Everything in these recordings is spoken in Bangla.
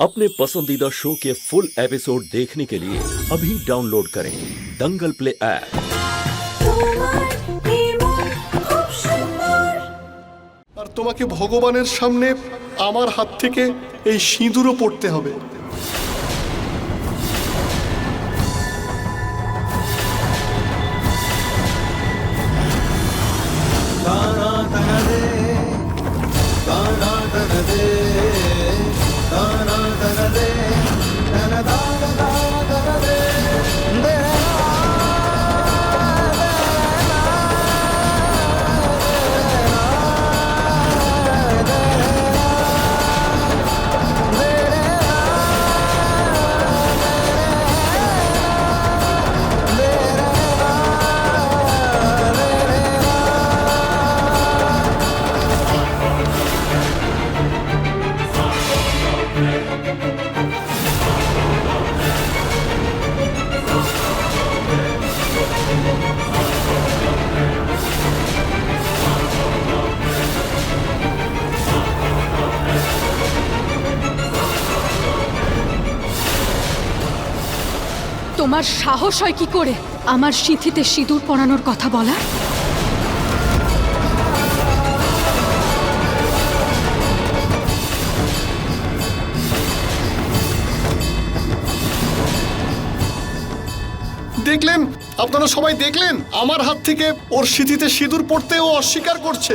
अपने पसंदीदा शो के फुल एपिसोड देखने के लिए अभी डाउनलोड करें दंगल प्ले ऐप তোমার নির্মল খুব সুন্দর আর তোমাকে ভগবানের সামনে আমার হাত থেকে এই সিঁদুরও পড়তে হবে তোমার সাহস হয় কি করে? আমার সিঁথিতে সিঁদুর পরানোর কথা বলার? দেখলেন? আপনারা সবাই দেখলেন? আমার হাত থেকে ওর সিঁথিতে সিঁদুর পড়তে ও অস্বীকার করছে।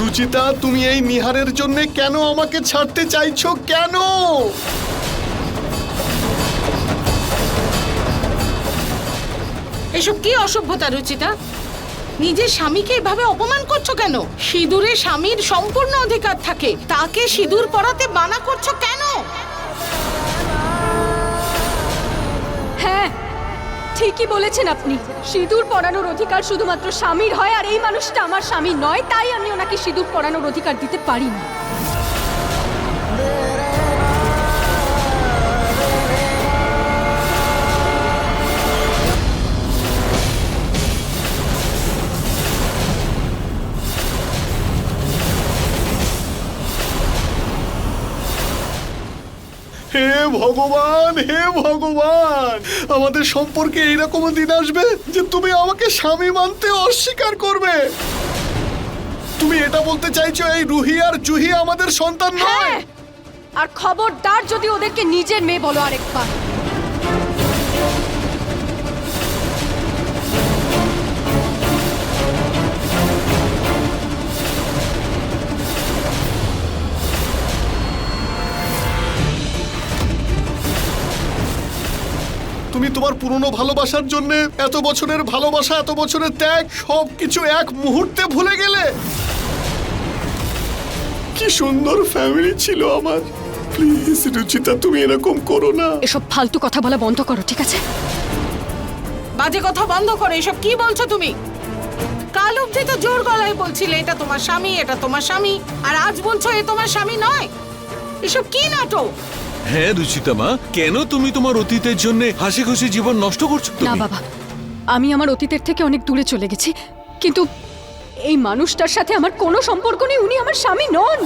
রুচিতা, তুমি এই নিহারের জন্য কেন আমাকে ছাড়তে চাইছো? কেন? এসব কি অসভ্যতা, রুচিতা? নিজের স্বামীকে এভাবে অপমান করছ কেন? সিঁদুরে স্বামীর সম্পূর্ণ অধিকার থাকে। তাকে সিঁদুর পরাতে বানা করছ কেন? হ্যাঁ ঠিকই বলেছেন আপনি। সিঁদুর পরানোর অধিকার শুধুমাত্র স্বামীর হয়, আর এই মানুষটা আমার স্বামী নয়, তাই আমি ওনাকে সিঁদুর পরানোর অধিকার দিতে পারি না হে ভগবান হে ভগবান! আমাদের সম্পর্কে এইরকম দিন আসবে যে তুমি আমাকে স্বামী মানতে অস্বীকার করবে। তুমি এটা বলতে চাইছো এই রুহি আর জুহি আমাদের সন্তান নয়? হ্যাঁ আর খবরদার যদি ওদেরকে নিজের মেয়ে বলো আরেকবার। তুমি তোমার পুরনো ভালোবাসার জন্য এত বছরের ভালোবাসা এত বছরের ত্যাগ সবকিছু এক মুহূর্তে ভুলে গেলে? কি সুন্দর ফ্যামিলি ছিল আমার। প্লিজ রুচিতা তুমি এরকম করো না। এসব ফালতু কথা বলা বন্ধ করো ঠিক আছে? বাজে কথা বন্ধ করো এসব কি বলছো তুমি? কাল অবধি তো জোর গলায় বলছিলে এটা তোমার স্বামী এটা তোমার স্বামী আর আজ বলছো এ তোমার স্বামী নয়। এসব কি নাটক? হ্যাঁ রুচিতা মা কেন তুমি তোমার অতীতের জন্য হাসি খুশি জীবন নষ্ট করছ না বাবা আমি আমার অতীতের থেকে অনেক দূরে চলে গেছি কিন্তু এই মানুষটার সাথে আমার কোনো সম্পর্ক নেই উনি আমার স্বামী নন।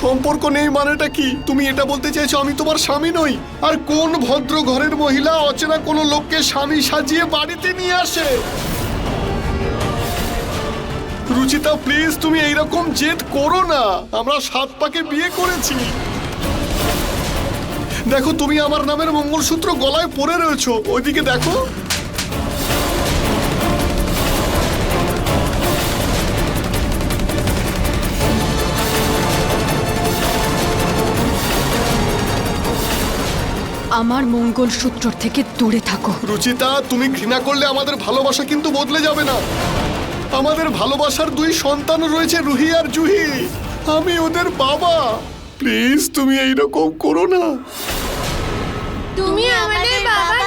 সম্পর্ক নেই মানেটা কি? তুমি এটা বলতে চাইছো আমি তোমার স্বামী নই আর কোন ভদ্র ঘরের মহিলা অচেনা কোনো লোককে স্বামী সাজিয়ে বাড়িতে নিয়ে আসে? রুচিতা প্লিজ তুমি এইরকম জেদ করো না। আমরা সাত পাকে বিয়ে করেছি। দেখো তুমি আমার নামের মঙ্গলসূত্র গলায় পরে রয়েছো। ওইদিকে দেখো। আমার মঙ্গলসূত্র থেকে দূরে থাকো। রুচিতা তুমি ঘৃণা করলে আমাদের ভালোবাসা কিন্তু বদলে যাবে না। আমাদের ভালোবাসার দুই সন্তান রয়েছে রুহি আর জুহি। আমি ওদের বাবা। প্লিজ তুমি এইরকম করো না। তুমি আমাদের বাবা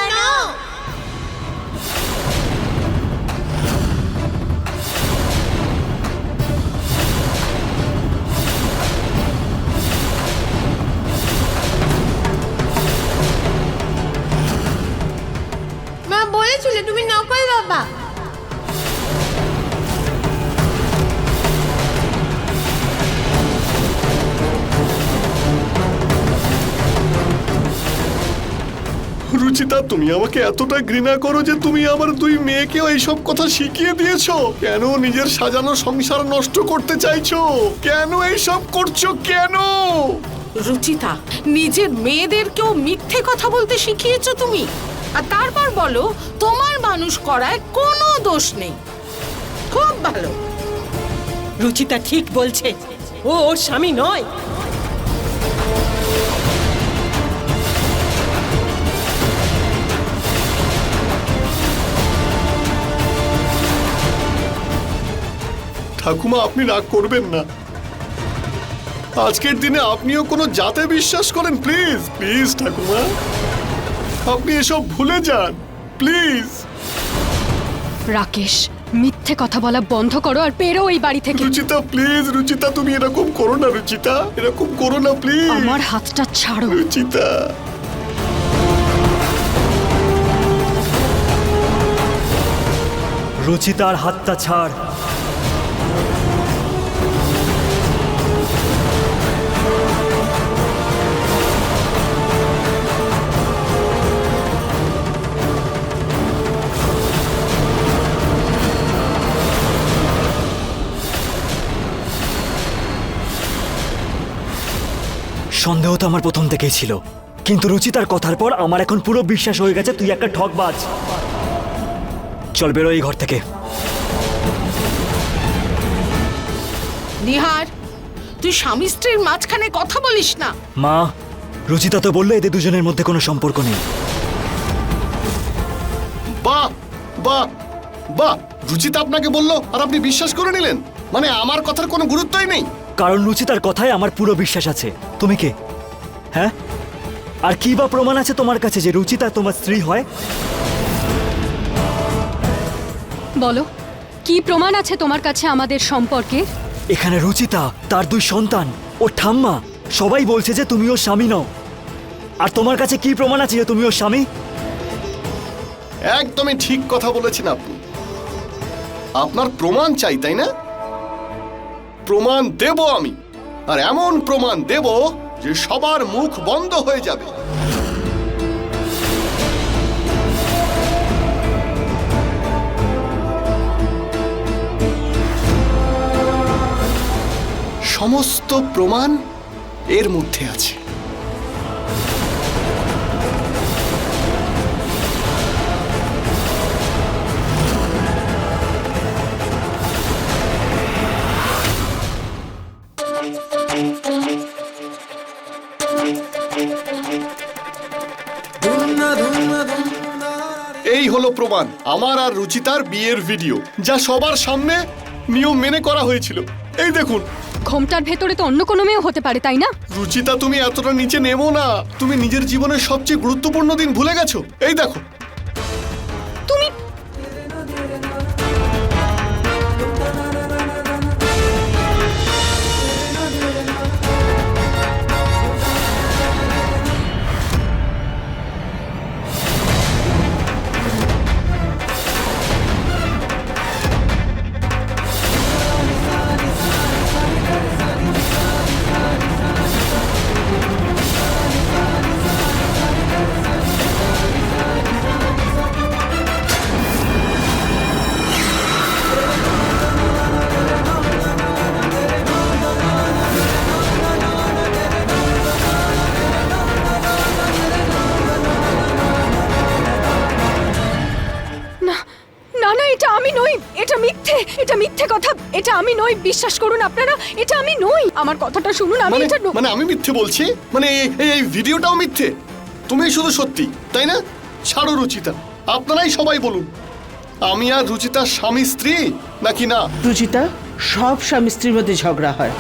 রুচিতা তুমি আমাকে এতটা ঘৃণা করো যে তুমি আমার দুই মেয়েকেও এইসব কথা শিখিয়ে দিয়েছ। কেন নিজের সাজানো সংসার নষ্ট করতে চাইছো? কেন এইসব করছ কেন? রুচিতা নিজের মেয়েদেরকেও মিথ্যে কথা বলতে শিখিয়েছো তুমি? আর তারপর বলো তোমার মানুষ করায় কোনো দোষ নেই। খুব ভালো। রুচিতা ঠিক বলছে ও ওর স্বামী নয়। ঠাকুমা আপনি রাগ করবেন না। আজকের দিনে আপনিও কোনো জাতে বিশ্বাস করেন? প্লিজ প্লিজ ঠাকুমা। আপনি এসব ভুলে যান। প্লিজ। রাকেশ মিথ্যে কথা বলা বন্ধ করো আর পেরো এই বাড়ি থেকে। রুচিতা প্লিজ রুচিতা তুমি এরকম করো না রুচিতা। এরকম করো না প্লিজ। আমার হাতটা ছাড়ো। রুচিতা। রুচিতার হাতটা ছাড়। সন্দেহ তো আমার প্রথম থেকেই ছিল। কিন্তু রুচিতার কথার পর আমার এখন পুরো বিশ্বাস হয়ে গেছে তুই একটা ঠকবাজ। চল বেরো এই ঘর থেকে। নিহার তুই স্বামী স্ত্রীর মাঝখানে কথা বলিস না। মা রুচিতা তো বলল এদের দুজনের মধ্যে কোনো সম্পর্ক নেই। বাহ বাহ বাহ রুচিতা আপনাকে বলল আর আপনি বিশ্বাস করে নিলেন? মানে আমার কথার কোনো গুরুত্বই নেই। কারণ রুচিতার কথায় আমার পুরো বিশ্বাস আছে। তুমি কে? হ্যাঁ? আর কি বা প্রমাণ আছে তোমার কাছে যে রুচিতা তোমার স্ত্রী হয়? বলো কি প্রমাণ আছে তোমার কাছে আমাদের সম্পর্কে? এখানে রুচিতা তার দুই সন্তান ও ঠাম্মা সবাই বলছে যে তুমি ওর স্বামী নও। আর তোমার কাছে কি প্রমাণ আছে যে তুমি ওর স্বামী? একদমই ঠিক কথা বলেছেন আপনি। আপনার প্রমাণ চাই তাই না? প্রমাণ দেব আমি। আর এমন প্রমাণ দেব যে সবার মুখ বন্ধ হয়ে যাবে। সমস্ত প্রমাণ এর মধ্যে আছে। এই হলো প্রমাণ। আমার আর রুচিতার বিয়ের ভিডিও যা সবার সামনে নিয়ম মেনে করা হয়েছিল। এই দেখুন। ঘোমটার ভেতরে তো অন্য কোনো মেয়ে হতে পারে তাই না? রুচিতা তুমি এতটা নিচে নেমো না। তুমি নিজের জীবনের সবচেয়ে গুরুত্বপূর্ণ দিন ভুলে গেছো। এই দেখো। কথা এটা আমি নই বিশ্বাস করুন আপনারা এটা আমি নই। আমার কথাটা শুনুন আমি মানে এটা মানে আমি মিথ্যে বলছি? মানে এই- এই এই ভিডিওটাও মিথ্যে। তুমি শুধু সত্যি তাই না? ছাড়ো রুচিতা আপনারাই সবাই বলুন। আমি আর রুচিতা স্বামী স্ত্রী নাকি না? রুচিতা সব স্বামী স্ত্রীর মধ্যে ঝগড়া হয়।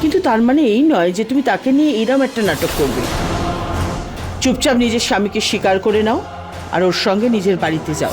কিন্তু তার মানে এই নয় যে তুমি তাকে নিয়ে এরম একটা নাটক করবে। চুপচাপ নিজের স্বামীকে স্বীকার করে নাও আর ওর সঙ্গে নিজের বাড়িতে যাও।